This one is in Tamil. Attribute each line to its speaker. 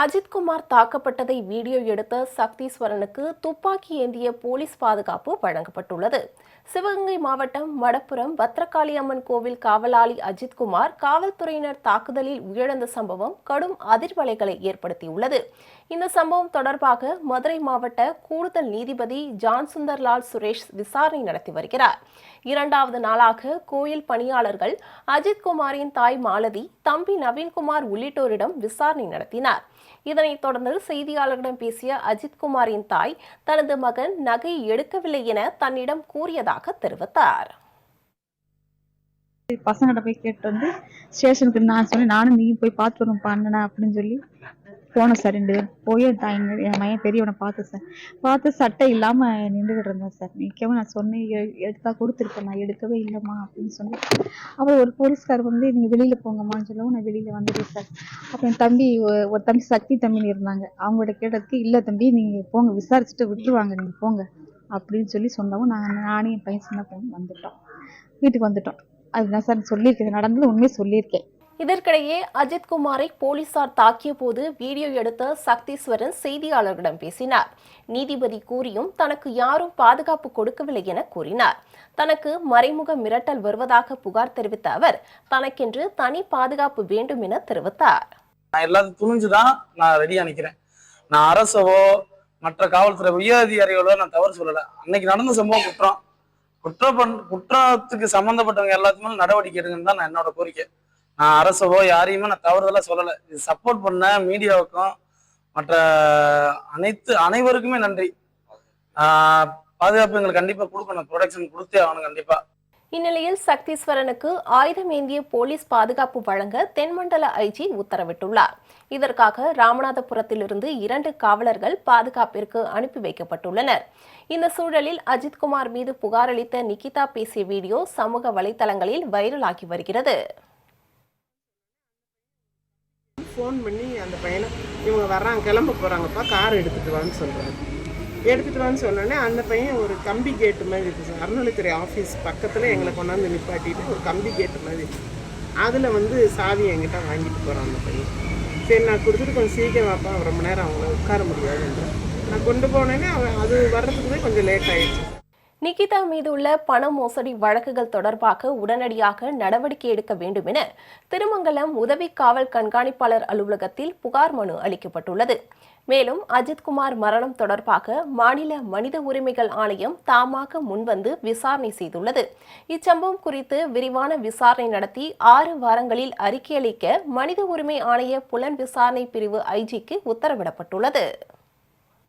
Speaker 1: அஜித்குமார் தாக்கப்பட்டதை வீடியோ எடுத்த சக்தீஸ்வரனுக்கு துப்பாக்கி ஏந்திய போலீஸ் பாதுகாப்பு வழங்கப்பட்டுள்ளது. சிவகங்கை மாவட்டம் மடப்புரம் பத்ரகாளி அம்மன் கோவில் காவலாளி அஜித்குமார் காவல்துறையினர் தாக்குதலில் உயிரிழந்த சம்பவம் கடும் அதிர்வலைகளை ஏற்படுத்தியுள்ளது. இந்த சம்பவம் தொடர்பாக மதுரை மாவட்ட கூடுதல் நீதிபதி ஜான் சுந்தர்லால் சுரேஷ் விசாரணை நடத்தி வருகிறார். இரண்டாவது நாளாக கோயில் பணியாளர்கள் அஜித்குமாரின் தாய் மாலதி தம்பி நவீன்குமார் உள்ளிட்டோரிடம் விசாரணை நடத்தினார். இதனைத் தொடர்ந்து செய்தியாளர்களிடம் பேசிய அஜித்குமாரின் தாய் தனது மகன் நகை எடுக்கவில்லை என தன்னிடம் கூறியதாக தெரிவித்தார்.
Speaker 2: பசங்கிட்ட போய் கேட்டு வந்து ஸ்டேஷனுக்கு நான் சொல்லி நானும் நீயும் போய் பார்த்து வரணும்ப்பா அண்ணனா அப்படின்னு சொல்லி போனோம் சார் ரெண்டு பேரும் போய் என் மையன் என் பெரியவனை பார்த்தேன் சார் பார்த்து சட்டை இல்லாமல் நின்றுக்கிட்டு இருந்தேன் சார் நிற்கவும் நான் சொன்னேன் எடுத்தால் எடுத்தா கொடுத்துருப்பேன் நான் எடுக்கவே இல்லைம்மா அப்படின்னு சொன்னேன் அப்புறம் ஒரு போலீஸ்கார் வந்து நீங்கள் வெளியில் போங்கம்மான்னு சொல்லவும் நான் வெளியில் வந்துட்டேன் சார் அப்புறம் என் தம்பி ஒரு தம்பி சக்தி தம்பின்னு இருந்தாங்க. அவங்கள்ட்ட கேட்டதுக்கு இல்லை தம்பி நீங்கள் போங்க விசாரிச்சுட்டு விட்டுருவாங்க நீங்கள் போங்க அப்படின்னு சொல்லி சொன்னவும் நான் நானே என் பையன் சின்ன பையன் வந்துட்டோம். வீட்டுக்கு வந்துட்டோம். அதுதான் சார் சொல்லியிருக்கேன் நடந்தது உண்மையை சொல்லியிருக்கேன்.
Speaker 1: இதற்கிடையே அஜித்குமாரை போலீசார் தாக்கிய போது வீடியோ எடுத்த சக்தீஸ்வரன் செய்தியாளர்களிடம் பேசினார். நீதிபதி கூறியும் தனக்கு யாரும் பாதுகாப்பு கொடுக்கவில்லை என கூறினார். தனக்கு மறைமுக மிரட்டல் வருவதாக புகார் தெரிவித்த அவர் தனக்கென்று தனி பாதுகாப்பு வேண்டும் என தெரிவித்தார்.
Speaker 3: நான் எல்லாத்தையும் துணிஞ்சுதான் நான் ரெடியா நிக்கிறேன். நான் அரசவோ மற்ற காவல்துறை உயரதிகாரிகளோ நான் தவறு சொல்லல. அன்னைக்கு நடந்த சம்பவம் குற்றம். குற்றம் பண் குற்றத்துக்கு சம்பந்தப்பட்டவங்க எல்லாத்துக்குமே நடவடிக்கை எடுங்கன்னு தான் நான் என்னோட கோரிக்கை. நான் அரசவோ யாரையுமே நான் தவறுதலாக சொல்லலை. இது சப்போர்ட் பண்ண மீடியாவுக்கும் மற்ற அனைத்து அனைவருக்குமே நன்றி. பாதுகாப்பு எங்களுக்கு கண்டிப்பாக கொடுக்கணும். ப்ரொடக்ஷன் கொடுத்தே ஆகணும் கண்டிப்பாக
Speaker 1: இந்நிலையில் சக்தீஸ்வரனுக்கு ஆயுதம் ஏந்திய போலீஸ் பாதுகாப்பு வழங்க தென்மண்டல ஐஜி உத்தரவிட்டுள்ளார். இதற்காக ராமநாதபுரத்திலிருந்து இரண்டு காவலர்கள் பாதுகாப்பிற்கு அனுப்பி வைக்கப்பட்டுள்ளனர். இந்த சூழலில் அஜித்குமார் மீது புகாரளித்த நிகிதா பேசிய வீடியோ சமூக வலைதளங்களில் வைரலாகி வருகிறது.
Speaker 4: ஃபோன் பண்ணி அந்த பையனை இவங்க வர்றாங்க கிளம்ப போகிறாங்கப்பா கார் எடுத்துகிட்டு வான்னு சொல்கிறாங்க எடுத்துகிட்டு வான்னு சொன்னோடனே அந்த பையன் ஒரு கம்பி கேட்டு மாதிரி இருக்குது சார். அறநிலைத்துறை ஆஃபீஸ் பக்கத்தில் எங்களை கொண்டாந்து நிப்பாட்டிட்டு ஒரு கம்பி கேட்டு மாதிரி அதில் வந்து சாவி என்கிட்ட வாங்கிட்டு போகிறான் அந்த பையன். சரி நான் கொடுத்துட்டு கொஞ்சம் சீக்கிரம் வாப்பா ரொம்ப நேரம் அவங்கள உட்கார முடியாதுன்ற நான் கொண்டு போனேன்னே அவன் அது வர்றதுக்குமே கொஞ்சம் லேட் ஆகிடுச்சு
Speaker 1: நிகிதா மீதுள்ள பண மோசடி வழக்குகள் தொடர்பாக உடனடியாக நடவடிக்கை எடுக்க வேண்டும் என திருமங்கலம் உதவி காவல் கண்காணிப்பாளர் அலுவலகத்தில் புகார் மனு அளிக்கப்பட்டுள்ளது. மேலும் அஜித்குமார் மரணம் தொடர்பாக மாநில மனித உரிமைகள் ஆணையம் தாமாக முன்வந்து விசாரணை செய்துள்ளது. இச்சம்பவம் குறித்து விரிவான விசாரணை நடத்தி ஆறு வாரங்களில் அறிக்கை அளிக்க மனித உரிமை ஆணைய புலன் விசாரணை பிரிவு ஐஜிக்கு உத்தரவிடப்பட்டுள்ளது.